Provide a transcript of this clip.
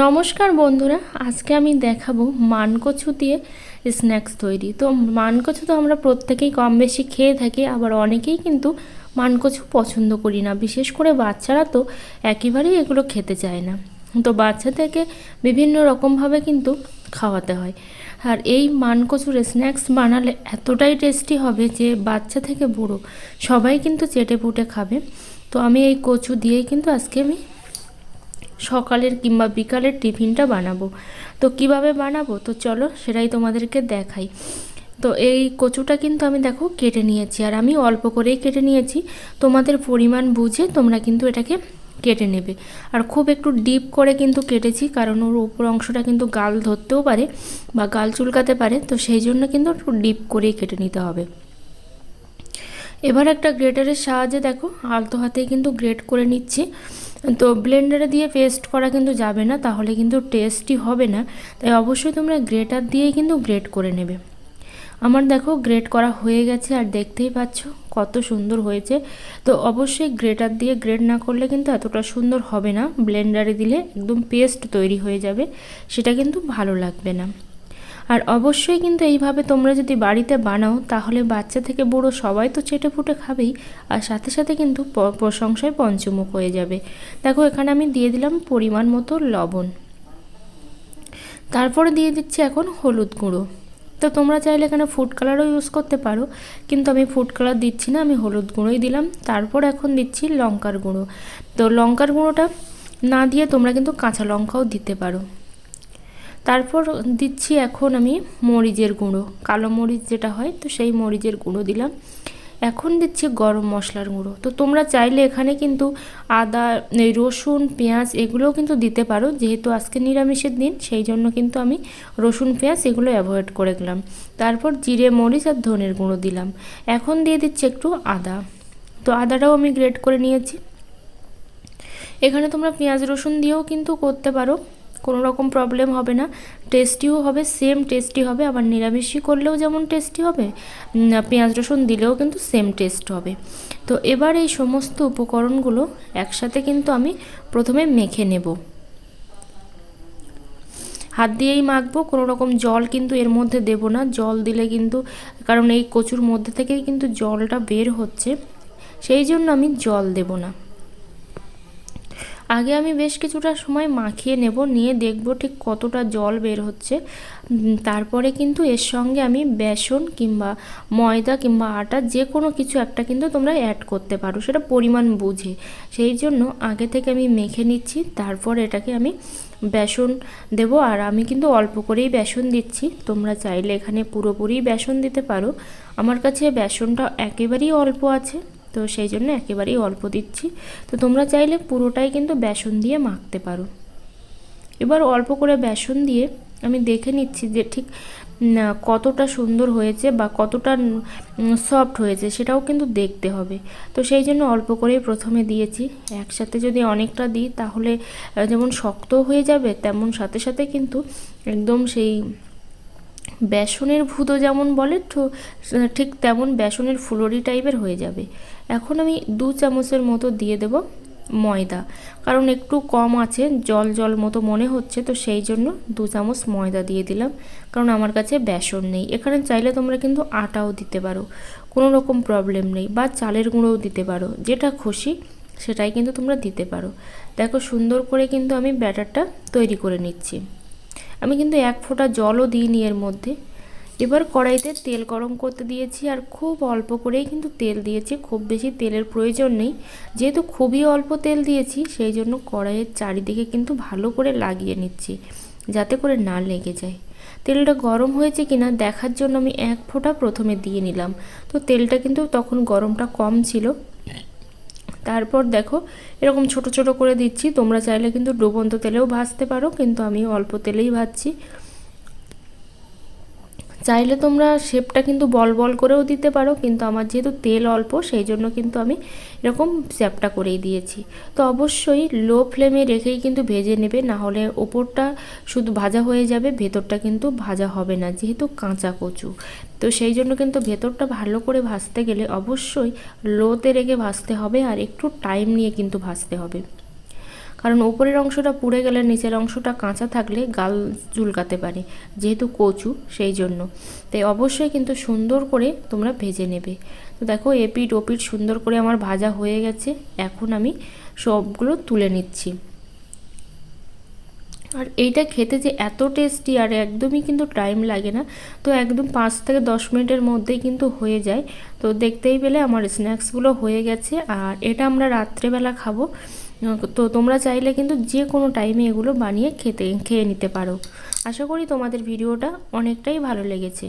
নমস্কার বন্ধুরা, আজকে আমি দেখাবো মানকচু দিয়ে স্ন্যাক্স তৈরি। তো মানকচু তো আমরা প্রত্যেকেই কম বেশি খেয়ে থাকি, আবার অনেকেই কিন্তু মানকচু পছন্দ করি না। বিশেষ করে বাচ্চারা তো একেবারেই এগুলো খেতে চায় না। তো বাচ্চা থেকে বিভিন্ন রকমভাবে কিন্তু খাওয়াতে হয়। আর এই মানকচুর স্ন্যাক্স বানালে এতটাই টেস্টি হবে যে বাচ্চা থেকে বুড়ো সবাই কিন্তু চেটে পুটে খাবে। তো আমি এই কচু দিয়েই কিন্তু আজকে আমি সকালের কিংবা বিকালের টিফিনটা বানাবো। তো কীভাবে বানাবো? তো চলো সেটাই তোমাদেরকে দেখাই। তো এই কচুটা কিন্তু আমি দেখো কেটে নিয়েছি, আর আমি অল্প করেই কেটে নিয়েছি। তোমাদের পরিমাণ বুঝে তোমরা কিন্তু এটাকে কেটে নেবে। আর খুব একটু ডিপ করে কিন্তু কেটেছি, কারণ ওর উপর অংশটা কিন্তু গাল ধরতেও পারে বা গাল চুলকাতে পারে, তো সেই জন্য কিন্তু একটু ডিপ করেই কেটে নিতে হবে। এবার একটা গ্রেটারের সাহায্যে দেখো, আলতো হাতেই কিন্তু গ্রেট করে নিচ্ছি। তো ব্লেন্ডারে দিয়ে পেস্ট করা কিন্তু যাবে না, তাহলে কিন্তু টেস্টই হবে না। তাই অবশ্যই তোমরা গ্রেটার দিয়েই কিন্তু গ্রেট করে নেবে। আমার দেখো গ্রেট করা হয়ে গেছে, আর দেখতেই পাচ্ছ কত সুন্দর হয়েছে। তো অবশ্যই গ্রেটার দিয়ে গ্রেট না করলে কিন্তু এতটা সুন্দর হবে না। ব্লেন্ডারে দিলে একদম পেস্ট তৈরি হয়ে যাবে, সেটা কিন্তু ভালো লাগবে না। আর অবশ্যই কিন্তু এইভাবে তোমরা যদি বাড়িতে বানাও, তাহলে বাচ্চা থেকে বুড়ো সবাই তো চেটে ফুটে খাবেই। আর সাথে সাথে কিন্তু প্রশংসায় পঞ্চমুখ হয়ে যাবে। দেখো, এখানে আমি দিয়ে দিলাম পরিমাণ মতো লবণ। তারপরে দিয়ে দিচ্ছি এখন হলুদ গুঁড়ো। তো তোমরা চাইলে এখানে ফুড কালারও ইউজ করতে পারো। কিন্তু আমি ফুড কালার দিচ্ছি না, আমি হলুদ গুঁড়োই দিলাম। তারপর এখন দিচ্ছি লঙ্কার গুঁড়ো। তো লঙ্কার গুঁড়োটা না দিয়ে তোমরা কিন্তু কাঁচা লঙ্কাও দিতে পারো। তারপর দিচ্ছি এখন আমি মরিচের গুঁড়ো, কালো মরিচ যেটা হয়, তো সেই মরিচের গুঁড়ো দিলাম। এখন দিচ্ছি গরম মশলার গুঁড়ো। তো তোমরা চাইলে এখানে কিন্তু আদা, এই রসুন, পেঁয়াজ এগুলোও কিন্তু দিতে পারো, যেহেতু আজকে নিরামিষের দিন, সেই জন্য কিন্তু আমি রসুন, পেঁয়াজ এগুলো অ্যাভয়েড করে গেলাম। তারপর জিরে, মরিচ আর ধনের গুঁড়ো দিলাম। এখন দিয়ে দিচ্ছি একটু আদা। তো আদাটাও আমি গ্রেট করে নিয়েছি। এখানে তোমরা পেঁয়াজ, রসুন দিয়েও কিন্তু করতে পারো। কোনো রকম প্রবলেম হবে না। টেস্টিও হবে সেম টেস্টি হবে, আবার নিরামিষই করলেও যেমন টেস্টি হবে পেঁয়াজ রসুন দিলেও কিন্তু সেম টেস্ট হবে। তো এবার এই সমস্ত উপকরণগুলো একসাথে কিন্তু আমি প্রথমে মেখে নেব। হাত দিয়েই মাখবো, কোনো রকম জল কিন্তু এর মধ্যে দেব না। জল দিলে কিন্তু, কারণ এই কচুর মধ্যে থেকেই কিন্তু জলটা বের হচ্ছে, সেই জন্য আমি জল দেব না। আগে আমি বেশ কিছুটা সময় মাখিয়ে নেব, নিয়ে দেখব ঠিক কতটা জল বের হচ্ছে। তারপরে কিন্তু এর সঙ্গে আমি বেসন কিংবা ময়দা কিংবা আটা যে কোনো কিছু একটা কিন্তু তোমরা অ্যাড করতে পারো, সেটা পরিমাণ বুঝে। সেই জন্য আগে থেকে আমি মেখে নিচ্ছি, তারপর এটাকে আমি বেসন দেব, আর আমি কিন্তু অল্প করেই বেসন দিচ্ছি। তোমরা চাইলে এখানে পুরোপুরি বেসন দিতে পারো। আমার কাছে বেসনটা একেবারেই অল্প আছে। তো সেই জন্য একেবারেই অল্প দিচ্ছি। তো তোমরা চাইলে পুরোটাই কিন্তু বেসন দিয়ে মাখতে পারো। এবার অল্প করে বেসন দিয়ে আমি দেখে নিচ্ছি যে ঠিক কতটা সুন্দর হয়েছে বা কতটা সফট হয়েছে সেটাও কিন্তু দেখতে হবে। তো সেই জন্য অল্প করেই প্রথমে দিয়েছি। একসাথে যদি অনেকটা দিই তাহলে যেমন শক্ত হয়ে যাবে তেমন সাথে সাথে কিন্তু একদম সেই বেসনের ভুতো যেমন বলে ঠিক তেমন বেসনের ফুলরি টাইপের হয়ে যাবে। এখন আমি দু চামচের মতো দিয়ে দেব ময়দা। কারণ একটু কম আছে, জল জল মতো মনে হচ্ছে, তো সেই জন্য দু চামচ ময়দা দিয়ে দিলাম। কারণ আমার কাছে বেসন নেই। এখানে চাইলে তোমরা কিন্তু আটাও দিতে পারো। কোনো রকম প্রবলেম নেই। বা চালের গুঁড়োও দিতে পারো। যেটা খুশি, সেটাই কিন্তু তোমরা দিতে পারো। দেখো সুন্দর করে কিন্তু আমি ব্যাটারটা তৈরি করে নিচ্ছি। আমি কিন্তু এক ফোঁটা জলও দিইনি এর মধ্যে। এবার কড়াইতে তেল গরম করতে দিয়েছি আর খুব অল্প করেই কিন্তু তেল দিয়েছি, খুব বেশি তেলের প্রয়োজন নেই। যেহেতু খুবই অল্প তেল দিয়েছি, সেই জন্য কড়াইয়ের চারিদিকে কিন্তু ভালো করে লাগিয়ে নিচ্ছি, যাতে করে না লেগে যায়। তেলটা গরম হয়েছে কিনা দেখার জন্য আমি এক ফোঁটা প্রথমে দিয়ে নিলাম। তো তেলটা কিন্তু তখন গরমটা কম ছিল। তারপর দেখো, এরকম ছোট ছোট করে দিচ্ছি, তোমরা চাইলে কিন্তু ডুবন্ত তেলেও ভাজতে পারো, কিন্তু আমি অল্প তেলেই ভাজছি। চাইলে তোমরা শেপটা কিন্তু বল বল করেও দিতে পারো, কিন্তু আমার যেহেতু তেল অল্প, সেই জন্য কিন্তু আমি এরকম চ্যাপটা করেই দিয়েছি। তো অবশ্যই লো ফ্লেমে রেখেই কিন্তু ভেজে নেবে না হলে ওপরটা শুধু ভাজা হয়ে যাবে, ভেতরটা কিন্তু ভাজা হবে না, যেহেতু কাঁচা কচু। তো সেই জন্য কিন্তু ভেতরটা ভালো করে ভাজতে গেলে অবশ্যই লোতে রেখে ভাজতে হবে, আর একটু টাইম নিয়ে কিন্তু ভাজতে হবে। কারণ ওপরের অংশটা পুড়ে গেলে নিচের অংশটা কাঁচা থাকলে গাল চুলকাতে পারে, যেহেতু কচু সেই জন্য। তাই অবশ্যই কিন্তু সুন্দর করে তোমরা ভেজে নেবে। তো দেখো এপিট ওপিট সুন্দর করে আমার ভাজা হয়ে গেছে। এখন আমি সবগুলো তুলে নিচ্ছি। আর এইটা খেতে যে এত টেস্টি আর একদমই কিন্তু টাইম লাগে না, তো একদম পাঁচ থেকে দশ মিনিটের মধ্যেই কিন্তু হয়ে যায়। তো দেখতেই পেলে আমার স্ন্যাক্সগুলো হয়ে গেছে। আর এটা আমরা রাত্রেবেলা খাব। তো তোমরা চাইলে কিন্তু যে কোনো টাইমে এগুলো বানিয়ে খেতে, খেয়ে নিতে পারো। আশা করি তোমাদের ভিডিওটা অনেকটাই ভালো লেগেছে।